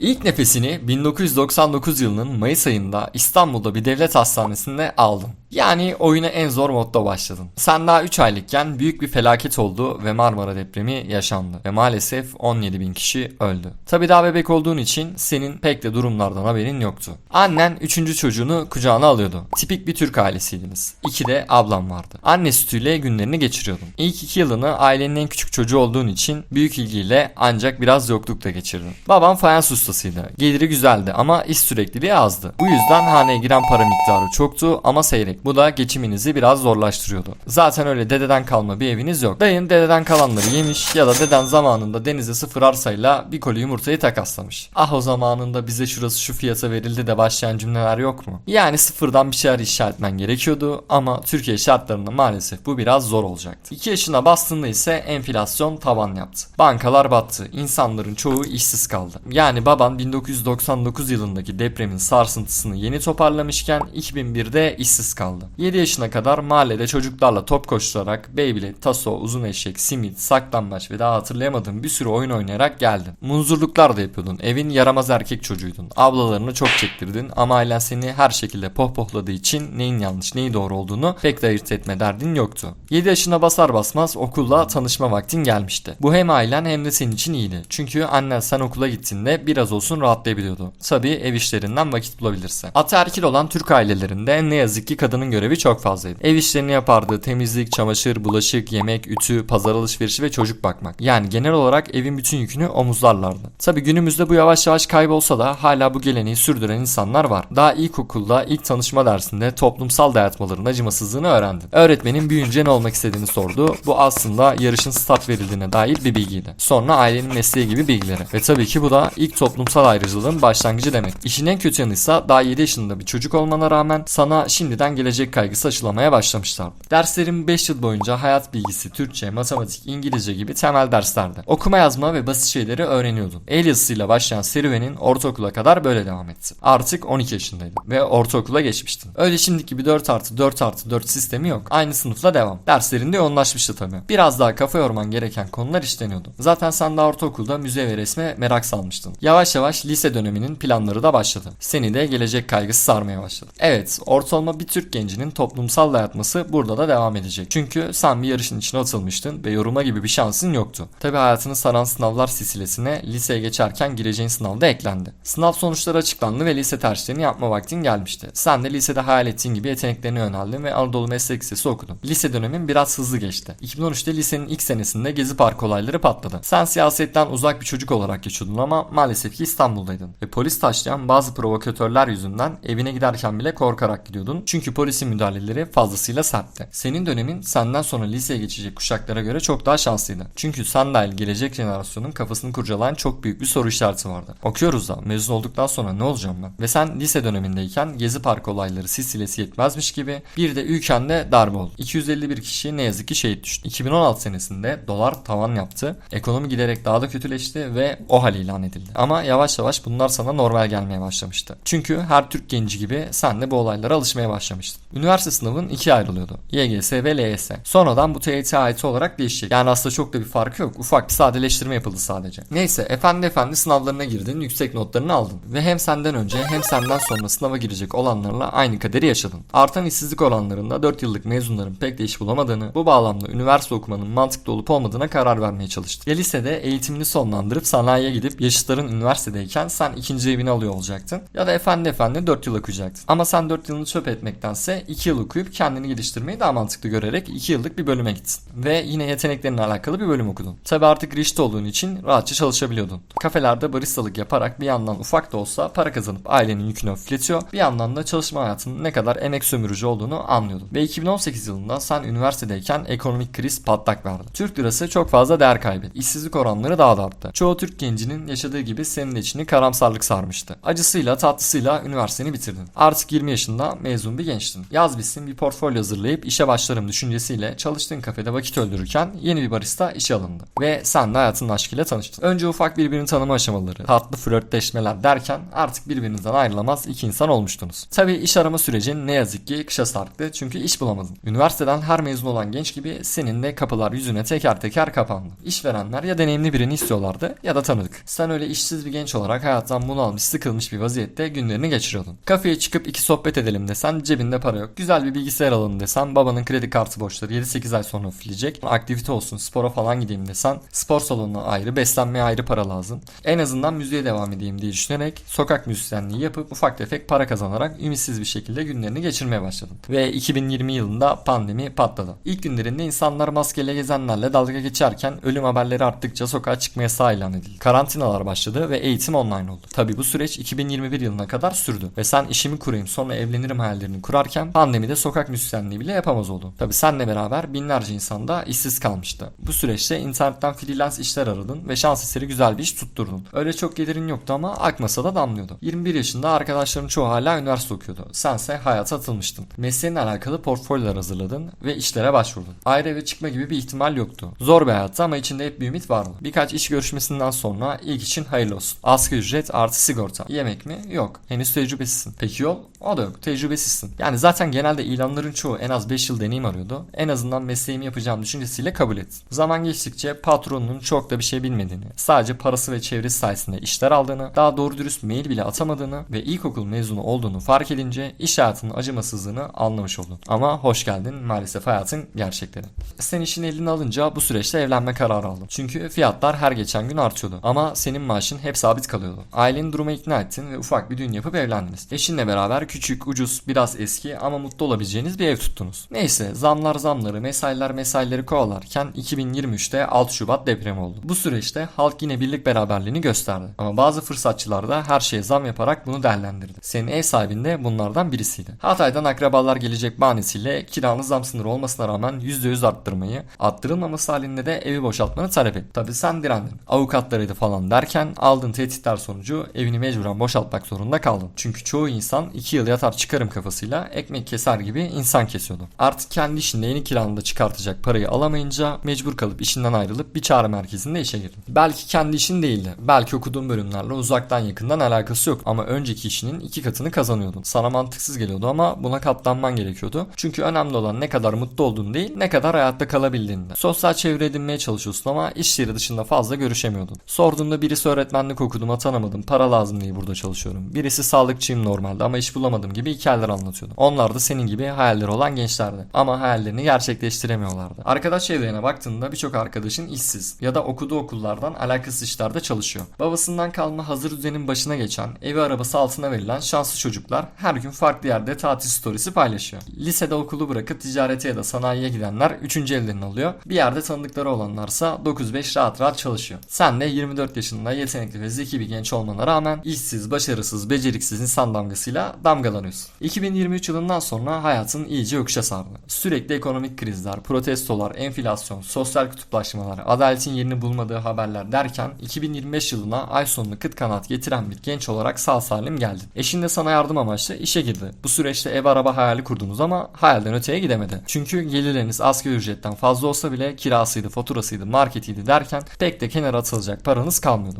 İlk nefesini 1999 yılının Mayıs ayında İstanbul'da bir devlet hastanesinde aldın. Yani oyuna en zor modda başladın. Sen daha 3 aylıkken büyük bir felaket oldu ve Marmara depremi yaşandı. Ve maalesef 17 bin kişi öldü. Tabi daha bebek olduğun için senin pek de durumlardan haberin yoktu. Annen 3. çocuğunu kucağına alıyordu. Tipik bir Türk ailesiydiniz. İki de ablam vardı. Anne sütüyle günlerini geçiriyordun. İlk iki yılını ailenin en küçük çocuğu olduğun için büyük ilgiyle ancak biraz yoklukta geçirdin. Babam fayans ustasıydı. Geliri güzeldi ama iş sürekliliği azdı. Bu yüzden haneye giren para miktarı çoktu ama seyrek. Bu da geçiminizi biraz zorlaştırıyordu. Zaten öyle dededen kalma bir eviniz yok. Dayın dededen kalanları yemiş ya da deden zamanında denize sıfır arsayla bir koli yumurtayı takaslamış. Ah o zamanında bize şurası şu fiyata verildi de başlayan cümleler yok mu? Yani sıfırdan bir şeyler inşa etmen gerekiyordu ama Türkiye şartlarında maalesef bu biraz zor olacaktı. 2 yaşına bastığında ise enflasyon tavan yaptı. Bankalar battı. İnsanların çoğu işsiz kaldı. Yani baban 1999 yılındaki depremin sarsıntısını yeni toparlamışken 2001'de işsiz kaldı. 7 yaşına kadar mahallede çocuklarla top koşturarak Beyblade, taso, uzun eşek, simit, saklambaç ve daha hatırlayamadığım bir sürü oyun oynayarak geldin. Munzurluklar da yapıyordun. Evin yaramaz erkek çocuğuydun. Ablalarını çok çektirdin ama ailen seni her şekilde pohpohladığı için neyin yanlış neyi doğru olduğunu pek de ayırt etme derdin yoktu. 7 yaşına basar basmaz okulla tanışma vaktin gelmişti. Bu hem ailen hem de senin için iyiydi. Çünkü annen sen okula gittiğinde biraz olsun rahatlayabiliyordu. Tabii ev işlerinden vakit bulabilirse. Ataerkil olan Türk ailelerinde ne yazık ki kadının görevi çok fazlaydı. Ev işlerini yapardı. Temizlik, çamaşır, bulaşık, yemek, ütü, pazar alışverişi ve çocuk bakmak. Yani genel olarak evin bütün yükünü omuzlarlardı. Tabii günümüzde bu yavaş yavaş kaybolsa da hala bu geleneği sürdüren insanlar var. Daha ilkokulda ilk tanışma dersinde toplumsal dayatmaların acımasızlığını öğrendin. Öğretmenin büyüyünce ne olmak istediğini sordu. Bu aslında yarışın stat verildiğine dair bir bilgiydi. Sonra ailenin mesleği gibi bilgileri. Ve tabii ki bu da ilk toplumsal ayrıcalığın başlangıcı demek. İşin en kötü yanıysa daha 7 yaşında bir çocuk olmana rağmen sana şimdiden gelecek kaygısı aşılamaya başlamışlardı. Derslerin 5 yıl boyunca hayat bilgisi, Türkçe, matematik, İngilizce gibi temel derslerdi. Okuma yazma ve basit şeyleri öğreniyordun. El yazısıyla başlayan serüvenin ortaokula kadar böyle devam etti. Artık 12 yaşındaydın ve ortaokula geçmiştin. Öyle şimdiki gibi 4 artı 4 artı 4 sistemi yok. Aynı sınıfla devam. Derslerinde yoğunlaşmıştı tabii. Biraz daha kafa yorman gereken konular işleniyordu. Zaten sen daha ortaokulda müze ve resme merak salmıştın. Yavaş yavaş lise döneminin planları da başladı. Seni de gelecek kaygısı sarmaya başladı. Evet, ortalama bir Türk gencinin toplumsal dayatması burada da devam edecek. Çünkü sen bir yarışın içine atılmıştın ve yoruma gibi bir şansın yoktu. Tabi hayatını saran sınavlar silsilesine liseye geçerken gireceğin sınavda eklendi. Sınav sonuçları açıklandı ve lise tercihlerini yapma vaktin gelmişti. Sen de lisede hayal ettiğin gibi yeteneklerine yöneldin ve Anadolu Meslek Lisesi okudun. Lise dönemin biraz hızlı geçti. 2013'te lisenin ilk senesinde Gezi Park olayları patladı. Sen siyasetten uzak bir çocuk olarak geçiyordun ama maalesef ki İstanbul'daydın. Ve polis taşlayan bazı provokatörler yüzünden evine giderken bile korkarak gidiyordun. Çünkü polisin müdahaleleri fazlasıyla sertti. Senin dönemin senden sonra liseye geçecek kuşaklara göre çok daha şanslıydı. Çünkü sen dahil gelecek jenerasyonun kafasını kurcalayan çok büyük bir soru işareti vardı. Okuyoruz da mezun olduktan sonra ne olacağım ben? Ve sen lise dönemindeyken Gezi Park olayları silsilesi yetmezmiş gibi bir de ülkende darbe oldu. 251 kişi ne yazık ki şehit düştü. 2016 senesinde dolar tavan yaptı. Ekonomi giderek daha da kötüleşti ve o hal ilan edildi. Ama yavaş yavaş bunlar sana normal gelmeye başlamıştı. Çünkü her Türk genci gibi sen de bu olaylara alışmaya başlamıştın. Üniversite sınavın ikiye ayrılıyordu. YGS ve LYS. Sonradan bu TYT AYT olarak değişecek. Yani aslında çok da bir farkı yok. Ufak bir sadeleştirme yapıldı sadece. Neyse efendi efendi sınavlarına girdin, yüksek notlarını aldın. Ve hem senden önce hem senden sonra sınava girecek olanlarla aynı kaderi yaşadın. Artan işsizlik oranlarında 4 yıllık mezunların pek de iş bulamadığını, bu bağlamda üniversite okumanın mantıklı olup olmadığına karar vermeye çalıştın. Ya lisede eğitimini sonlandırıp sanayiye gidip yaşıtların üniversitedeyken sen ikinci evini alıyor olacaktın. Ya da efendi efendi 4 yıl okuyacaktın. Ama sen 4 yılını çöp etmektense 2 yıl okuyup kendini geliştirmeyi daha mantıklı görerek 2 yıllık bir bölüme gittin. Ve yine yeteneklerinle alakalı bir bölüm okudun. Tabi artık rişte olduğun için rahatça çalışabiliyordun. Kafelerde baristalık yaparak bir yandan ufak da olsa para kazanıp ailenin yükünü hafifletiyor. Bir yandan da çalışma hayatının ne kadar emek sömürücü olduğunu anlıyordun. Ve 2018 yılında sen üniversitedeyken ekonomik kriz patlak verdi. Türk lirası çok fazla değer kaybetti. İşsizlik oranları daha da arttı. Çoğu Türk gencinin yaşadığı gibi senin içini karamsarlık sarmıştı. Acısıyla tatlısıyla üniversiteni bitirdin. Artık 20 yaşında mezun bir gençtin. Yaz bitsin bir portfolyo hazırlayıp işe başlarım düşüncesiyle çalıştığın kafede vakit öldürürken yeni bir barista işe alındı. Ve sen de hayatın aşkıyla tanıştın. Önce ufak birbirini tanıma aşamaları, tatlı flörtleşmeler derken artık birbirinizden ayrılamaz iki insan olmuştunuz. Tabi iş arama sürecin ne yazık ki kışa sarktı çünkü iş bulamadın. Üniversiteden her mezun olan genç gibi senin de kapılar yüzüne teker teker kapandı. İşverenler ya deneyimli birini istiyorlardı ya da tanıdık. Sen öyle işsiz bir bir genç olarak hayattan bunalmış, sıkılmış bir vaziyette günlerini geçiriyordun. Kafeye çıkıp iki sohbet edelim desen cebinde para yok. Güzel bir bilgisayar alalım desen babanın kredi kartı borçları 7-8 ay sonra ödeyecek. Aktivite olsun, spora falan gideyim desen spor salonuna ayrı, beslenmeye ayrı para lazım. En azından müziğe devam edeyim diye düşünerek sokak müzisyenliği yapıp ufak tefek para kazanarak ümitsiz bir şekilde günlerini geçirmeye başladın. Ve 2020 yılında pandemi patladı. İlk günlerinde insanlar maskeyle gezenlerle dalga geçerken ölüm haberleri arttıkça sokağa çıkma yasağı ilan edildi. Karantinalar başladı ve eğitim online oldu. Tabi bu süreç 2021 yılına kadar sürdü. Ve sen işimi kurayım sonra evlenirim hayallerini kurarken pandemide sokak müzisyenliği bile yapamaz oldun. Tabi senle beraber binlerce insan da işsiz kalmıştı. Bu süreçte internetten freelance işler aradın ve şans eseri güzel bir iş tutturdun. Öyle çok gelirin yoktu ama akmasa da damlıyordu. 21 yaşında arkadaşların çoğu hala üniversite okuyordu. Sense hayata atılmıştın. Mesleğinle alakalı portfolyolar hazırladın ve işlere başvurdun. Ayrı eve çıkma gibi bir ihtimal yoktu. Zor bir hayattı ama içinde hep bir ümit vardı. Birkaç iş görüşmesinden sonra ilk için hayırlı olsun. Asgari ücret artı sigorta. Yemek mi? Yok. Henüz tecrübesizsin. Peki yol? O da yok. Tecrübesizsin. Yani zaten genelde ilanların çoğu en az 5 yıl deneyim arıyordu. En azından mesleğimi yapacağım düşüncesiyle kabul ettin. Zaman geçtikçe patronunun çok da bir şey bilmediğini, sadece parası ve çevresi sayesinde işler aldığını, daha doğru dürüst mail bile atamadığını ve ilkokul mezunu olduğunu fark edince iş hayatının acımasızlığını anlamış oldun. Ama hoş geldin maalesef hayatın gerçekleri. Sen işin eline alınca bu süreçte evlenme kararı aldın. Çünkü fiyatlar her geçen gün artıyordu. Ama senin maaşın hep sabit kalıyordu. Ailenin duruma ikna ettin ve ufak bir düğün yapıp evlendiniz. Eşinle beraber küçük, ucuz, biraz eski ama mutlu olabileceğiniz bir ev tuttunuz. Neyse zamlar zamları, mesailer mesaileri kovalarken 2023'te 6 Şubat depremi oldu. Bu süreçte halk yine birlik beraberliğini gösterdi. Ama bazı fırsatçılar da her şeye zam yaparak bunu değerlendirdi. Senin ev sahibin de bunlardan birisiydi. Hatay'dan akrabalar gelecek bahanesiyle kiranın zam sınırı olmasına rağmen %100 arttırmayı, arttırılmaması halinde de evi boşaltmanı talep etti. Tabi sen direndin. Avukatlarıydı falan derken aldığın tehditler sonucu evini mecburen boşaltmak zorunda kaldın. Çünkü çoğu insan 2 yıl yatar çıkarım kafasıyla ekmek keser gibi insan kesiyordu. Artık kendi işinde yeni kiranında çıkartacak parayı alamayınca mecbur kalıp işinden ayrılıp bir çağrı merkezinde işe girdin. Belki kendi işin değildi. Belki okuduğun bölümlerle uzaktan yakından alakası yok ama önceki işinin iki katını kazanıyordun. Sana mantıksız geliyordu ama buna katlanman gerekiyordu. Çünkü önemli olan ne kadar mutlu olduğun değil, ne kadar hayatta kalabildiğinde. Sosyal çevre edinmeye çalışıyorsun ama iş yeri dışında fazla görüşemiyordun. Sorduğunda birisi öğretmenlik okudum atanamadım, para lazım diye burada çalışıyorum. Birisi sağlıkçıyım normalde ama iş bulamadım gibi hikayeler anlatıyordu. Onlar da senin gibi hayalleri olan gençlerdi. Ama hayallerini gerçekleştiremiyorlardı. Arkadaş çevrene baktığında birçok arkadaşın işsiz ya da okuduğu okullardan alakasız işlerde çalışıyor. Babasından kalma hazır düzenin başına geçen, evi arabası altına verilen şanslı çocuklar her gün farklı yerde tatil storiesi paylaşıyor. Lisede okulu bırakıp ticarete ya da sanayiye gidenler 3. ellerini alıyor. Bir yerde tanıdıkları olanlarsa 9-5 rahat rahat çalışıyor. Sen de 24 yaşında yetenekli ve zeki bir genç olmana rağmen işsiz, başarısız, beceriksiz insan damgasıyla damgalanıyorsun. 2023 yılından sonra hayatın iyice yokuşa sardı. Sürekli ekonomik krizler, protestolar, enflasyon, sosyal kutuplaşmalar, adaletin yerini bulmadığı haberler derken 2025 yılına ay sonunu kıt kanat getiren bir genç olarak sağ salim geldin. Eşin de sana yardım amaçlı işe girdi. Bu süreçte ev araba hayali kurdunuz ama hayalden öteye gidemedi. Çünkü gelirleriniz asgari ücretten fazla olsa bile kirasıydı, faturasıydı, marketiydi derken pek de kenara atılacak paranız kalmıyordu.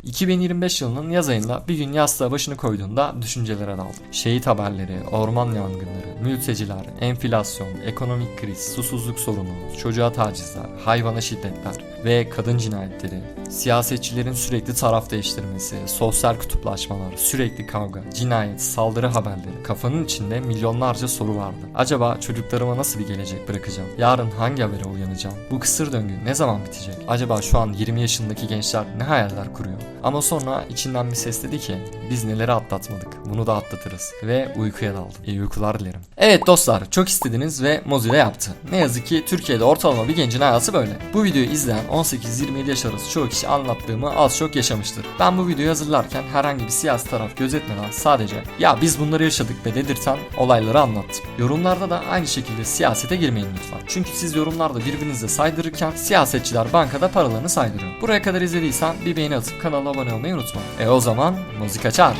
2025 yılının yaz ayında bir gün yastığa başını koyduğunda düşüncelere daldın. Şehit haberleri, orman yangınları, mülteciler, enflasyon, ekonomik kriz, susuzluk sorunu, çocuğa tacizler, hayvana şiddetler ve kadın cinayetleri, siyasetçilerin sürekli taraf değiştirmesi, sosyal kutuplaşmalar, sürekli kavga, cinayet, saldırı haberleri, kafanın içinde milyonlarca soru vardı. Acaba çocuklarıma nasıl bir gelecek bırakacağım? Yarın hangi habere uyanacağım? Bu kısır döngü ne zaman bitecek? Acaba şu an 20 yaşındaki gençler ne hayaller kuruyor? Ama sonra içinden bir ses dedi ki biz neleri atlatmadık bunu da atlatırız ve uykuya daldı. İyi uykular dilerim. Evet dostlar çok istediniz ve Mozilla yaptı. Ne yazık ki Türkiye'de ortalama bir gencin hayatı böyle. Bu videoyu izleyen 18-27 yaş arası çoğu kişi anlattığımı az çok yaşamıştır. Ben bu videoyu hazırlarken herhangi bir siyasi taraf gözetmeden sadece ya biz bunları yaşadık be dedirten olayları anlattım. Yorumlarda da aynı şekilde siyasete girmeyin lütfen. Çünkü siz yorumlarda birbirinize saydırırken siyasetçiler bankada paralarını saydırıyor. Buraya kadar izlediysen bir beğeni atıp kanala abone olmayı unutma. E o zaman müzik açar.